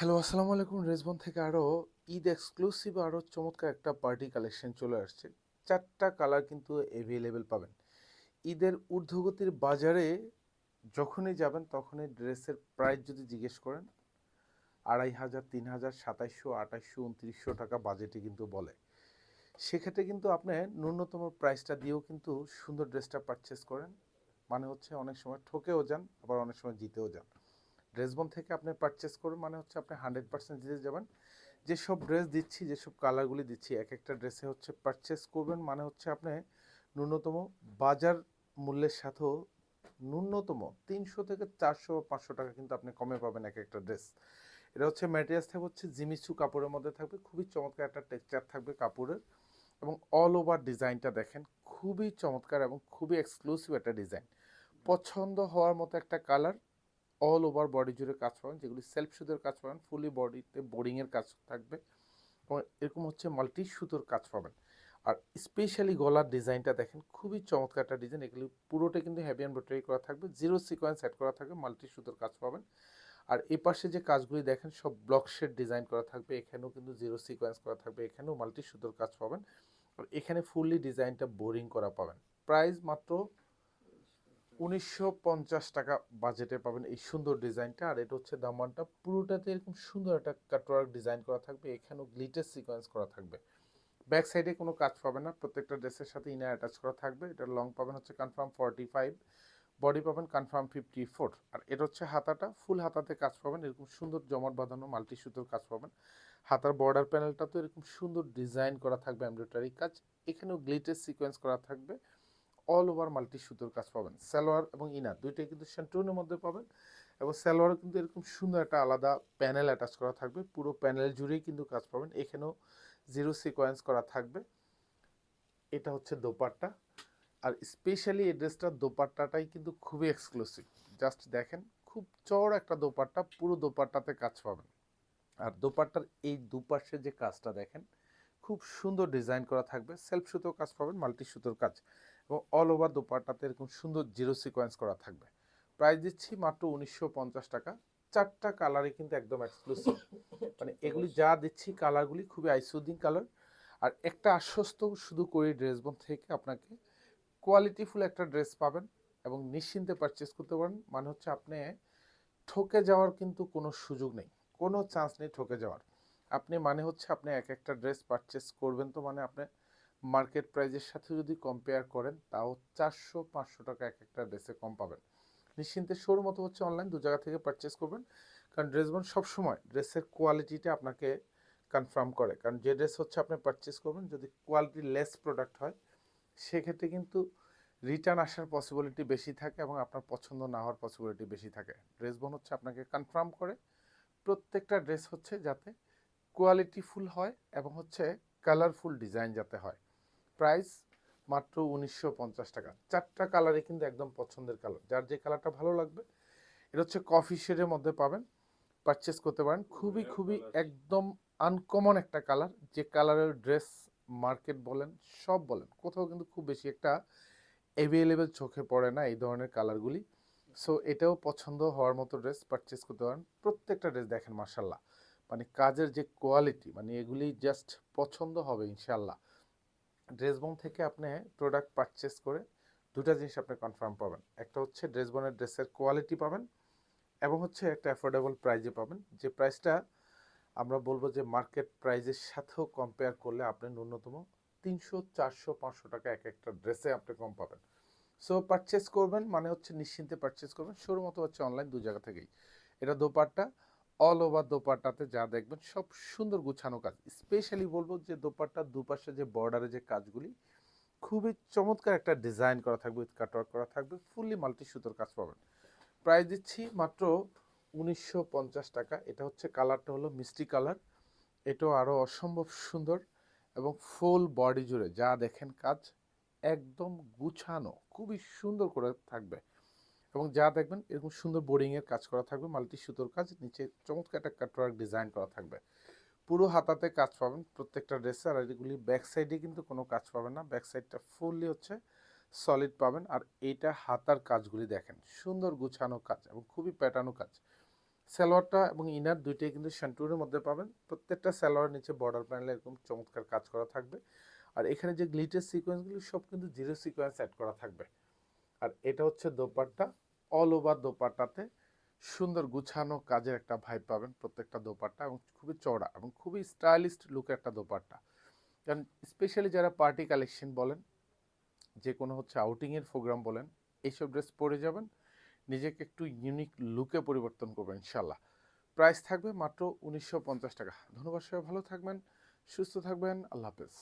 Hello, আসসালামু আলাইকুম। রেজবন থেকে আরও ঈদ এক্সক্লুসিভ আরও চমৎকার একটা পার্টি কালেকশন চলে আসছে। চারটা কালার কিন্তু অ্যাভেলেবেল পাবেন। ঈদের ঊর্ধ্বগতির বাজারে যখনই যাবেন, তখনই ড্রেসের প্রাইস যদি জিজ্ঞেস করেন, আড়াই হাজার, তিন হাজার, সাতাইশশো আঠাইশশো উনত্রিশশো টাকা বাজেটে কিন্তু বলে। সেক্ষেত্রে কিন্তু আপনি ন্যূনতম প্রাইসটা দিয়েও কিন্তু সুন্দর ড্রেসটা পারচেস করেন। মানে হচ্ছে অনেক সময় ঠকেও যান, আবার অনেক সময় জিতেও যান। ড্রেসবন থেকে আপনি পারচেস করুন মানে হচ্ছে আপনি হান্ড্রেড পার্সেন্ট জিতে যাবেন। যেসব ড্রেস দিচ্ছি, যেসব কালারগুলি দিচ্ছি এক একটা ড্রেসে হচ্ছে পারচেস করবেন মানে হচ্ছে আপনি ন্যূনতম বাজার মূল্যের সাথেও ন্যূনতম তিনশো থেকে চারশো বা পাঁচশো টাকা কিন্তু আপনি কমে পাবেন এক একটা ড্রেস এটা হচ্ছে ম্যাটেরিয়ালস থাকবে, হচ্ছে জিমিচু কাপড়ের মধ্যে থাকবে, খুবই চমৎকার একটা টেক্সচার থাকবে কাপড়ের। এবং অল ওভার ডিজাইনটা দেখেন, খুবই চমৎকার এবং খুবই এক্সক্লুসিভ একটা ডিজাইন পছন্দ হওয়ার মতো একটা কালার অল ওভার বডি জুড়ে কাজ পাবেন যেগুলি সেলফ সুতোর কাজ পাবেন ফুলি বডিতে বোরিংয়ের কাজ থাকবে এবং এরকম হচ্ছে মাল্টি সুতোর কাজ পাবেন। আর স্পেশালি গলার ডিজাইনটা দেখেন, খুবই চমৎকার একটা ডিজাইন এগুলি পুরোটা কিন্তু হ্যাভি এমব্রয়ডারি করা থাকবে জিরো সিকোয়েন্স অ্যাড করা থাকবে মাল্টি সুতোর কাজ পাবেন। আর এই পাশে যে কাজগুলি দেখেন, সব ব্লক শেড ডিজাইন করা থাকবে, এখানেও কিন্তু জিরো সিকোয়েন্স করা থাকবে, এখানেও মাল্টি সুতোর কাজ পাবেন। আর এখানে ফুললি ডিজাইনটা বোরিং করা পাবেন। প্রাইস মাত্র উনিশশো পঞ্চাশ টাকা বাজেটে পাবেন এই সুন্দর ডিজাইনটা। আর এটা হচ্ছে দামানটা পুরোটাতে এরকম সুন্দর একটা কাটওয়ার্ক ডিজাইন করা থাকবে। এখানেও গ্লিটার সিকোয়েন্স করা থাকবে। ব্যাক সাইডে কোনো কাজ পাবে না। প্রত্যেকটা ড্রেসের সাথে ইনার অ্যাটাচ করা থাকবে। এটা লং পাবেন হচ্ছে কনফার্ম ফর্টি ফাইভ বডি পাবেন কনফার্ম ফিফটি ফোর আর এটা হচ্ছে হাতাটা। ফুল হাতাতে কাজ পাবেন। এরকম সুন্দর জমাট বাঁধানো মাল্টি সুতোর কাজ পাবেন। হাতার বর্ডার প্যানেলটা তো এরকম সুন্দর ডিজাইন করা থাকবে এমব্রয়ডারি কাজ। এখানেও গ্লিটার সিকোয়েন্স করা থাকবে। অল ওভার মাল্টি সুতোর কাজ পাবেন। সালোয়ার এবং ইনার দুইটাই কিন্তু সেন্টুনের মধ্যে পাবেন এবং সালোয়ারও কিন্তু এরকম সুন্দর একটা আলাদা প্যানেল অ্যাটাচ করা থাকবে। পুরো প্যানেল জুড়েই কিন্তু কাজ পাবেন। এখানেও জিরো সিকোয়েন্স করা থাকবে। এটা হচ্ছে দোপাট্টা। আর স্পেশালি এই ড্রেসটার দোপাট্টাটাই কিন্তু খুবই এক্সক্লুসিভ জাস্ট দেখেন, খুব চড় একটা দোপাট্টা, পুরো দোপাট্টাতে কাজ পাবেন। আর দোপাট্টার এই দুপাশে যে কাজটা দেখেন, খুব সুন্দর ডিজাইন করা থাকবে। সেলফ সুতোর কাজ পাবেন মাল্টি সুতোর কাজ। এবং অল ওভার দোপাট্টাতে এরকম সুন্দর জিরো সিকোয়েন্স করা থাকবে। প্রাইস দিচ্ছি মাত্র উনিশশো পঞ্চাশ টাকা। চারটা কালারে কিন্তু একদম এক্সক্লুসিভ মানে এগুলি যা দিচ্ছি কালারগুলি খুবই আইসুদিং কালার আর একটা আশ্বস্ত শুধু করি ড্রেস বোন থেকে আপনাকে কোয়ালিটিফুল একটা ড্রেস পাবেন এবং নিশ্চিন্তে পারচেস করতে পারেন। মানে হচ্ছে আপনি ঠকে যাওয়ার কিন্তু কোনো সুযোগ নেই। কোনো চান্স নেই ঠকে যাওয়ার। আপনি মানে হচ্ছে আপনি এক একটা ড্রেস পারচেস করবেন তো মানে আপনি মার্কেট প্রাইজের সাথে যদি কম্পেয়ার করেন, তাও চারশো, পাঁচশো টাকা এক একটা ড্রেসে কম পাবেন। নিশ্চিন্তে শোর মতো হচ্ছে অনলাইন দু জায়গা থেকে পারচেস করবেন। কারণ ড্রেসবন সবসময় ড্রেসের কোয়ালিটিটা আপনাকে কনফার্ম করে। কারণ যে ড্রেস হচ্ছে আপনি পারচেস করবেন, যদি কোয়ালিটি লেস প্রোডাক্ট হয়, সেক্ষেত্রে কিন্তু রিটার্ন আসার পসিবিলিটি বেশি থাকে এবং আপনার পছন্দ না হওয়ার পসিবিলিটি বেশি থাকে। ড্রেস বোন হচ্ছে আপনাকে কনফার্ম করে প্রত্যেকটা ড্রেস হচ্ছে যাতে কোয়ালিটিফুল হয় এবং হচ্ছে কালারফুল ডিজাইন যাতে হয়। প্রাইস মাত্র উনিশশো পঞ্চাশ টাকা। চারটা কালারে কিন্তু একদম পছন্দের কালার। যার যে কালারটা ভালো লাগবে এটা হচ্ছে কফি শেডের মধ্যে পাবেন। পারচেস করতে পারেন। খুবই খুবই একদম আনকমন একটা কালার। যে কালারের ড্রেস মার্কেট বলেন সব বলেন কোথাও কিন্তু খুব বেশি একটা অ্যাভেলেবেল চোখে পড়ে না এই ধরনের কালারগুলি। সো এটাও পছন্দ হওয়ার মতো ড্রেস পারচেস করতে পারেন। প্রত্যেকটা ড্রেস দেখেন মার্শাল্লাহ মানে কাজের যে কোয়ালিটি মানে এগুলি জাস্ট পছন্দ হবে ইনশাল্লাহ ড্রেসবন থেকে আপনি প্রোডাক্ট পারচেস করে দুটা জিনিস আপনি কনফার্ম পাবেন। একটা হচ্ছে ড্রেসবনের ড্রেসের কোয়ালিটি পাবেন এবং হচ্ছে একটা অ্যাফোর্ডেবল প্রাইজে পাবেন। যে প্রাইসটা আমরা বলব যে মার্কেট প্রাইজের সাথেও কম্পেয়ার করলে আপনি ন্যূনতম তিনশো, চারশো, পাঁচশো টাকা এক একটা ড্রেসে আপনি কম পাবেন। সো পারচেস করবেন মানে হচ্ছে নিশ্চিন্তে পারচেস করবেন। শুরু মতো হচ্ছে অনলাইন দু জায়গা থেকেই। এটা দোপাট্টা অল ওভার দোপাট্টাতে যা দেখবেন, সব সুন্দর গুছানো কাজ। স্পেশালি বলব যে দোপাট্টার দুপাশে যে বর্ডারে যে কাজগুলি, খুবই চমৎকার একটা ডিজাইন করা থাকবে উইথ কাটওয়ার্ক করা থাকবে ফুললি মাল্টি সুতোর কাজ পাবেন। প্রাইস দিচ্ছি মাত্র উনিশশো পঞ্চাশ টাকা। এটা হচ্ছে কালারটা হলো মিষ্টি কালার এটাও আরও অসম্ভব সুন্দর এবং ফুল বডি জুড়ে যা দেখেন কাজ একদম গুছানো, খুবই সুন্দর করে থাকবে। এবং যা দেখবেন এরকম সুন্দর বোর্ডিংয়ের কাজ করা থাকবে, মাল্টি সুতোর কাজ, নিচে চমৎকার একটা কাটওয়ার্ক ডিজাইন করা থাকবে। পুরো হাতাতে কাজ পাবেন প্রত্যেকটা ড্রেসে আর এগুলি ব্যাক সাইডে কিন্তু কোনো কাজ পাবেন না। ব্যাক সাইডটা ফুললি হচ্ছে সলিড পাবেন, আর এইটা হাতার কাজগুলি দেখেন, সুন্দর গুছানো কাজ এবং খুবই প্যাটার্নো কাজ। সালোয়ারটা এবং ইনার দুইটাই কিন্তু শ্যান্টুরের মধ্যে পাবেন, প্রত্যেকটা সালোয়ারের নিচে বর্ডার প্যানেলে এরকম চমৎকার কাজ করা থাকবে। আর এখানে যে গ্লিটার সিকোয়েন্সগুলো সব কিন্তু জিরো সিকোয়েন্স অ্যাড করা থাকবে। আর এটা হচ্ছে দোপাট্টা। অল ওভার দোপাট্টাতে সুন্দর গুছানো কাজের একটা ভাইব পাবেন প্রত্যেকটা দোপাট্টা এবং খুবই চওড়া এবং খুবই স্টাইলিস্ট লুকের একটা দোপাট্টা। কারণ স্পেশালি যারা পার্টি কালেকশন বলেন, যে কোনো হচ্ছে আউটিংয়ের প্রোগ্রাম বলেন, এইসব ড্রেস পরে যাবেন, নিজেকে একটু ইউনিক লুকে পরিবর্তন করবেন ইনশাল্লাহ প্রাইস থাকবে মাত্র উনিশশো পঞ্চাশ টাকা। ধন্যবাদ সবাই, ভালো থাকবেন, সুস্থ থাকবেন, আল্লাহ হাফেজ।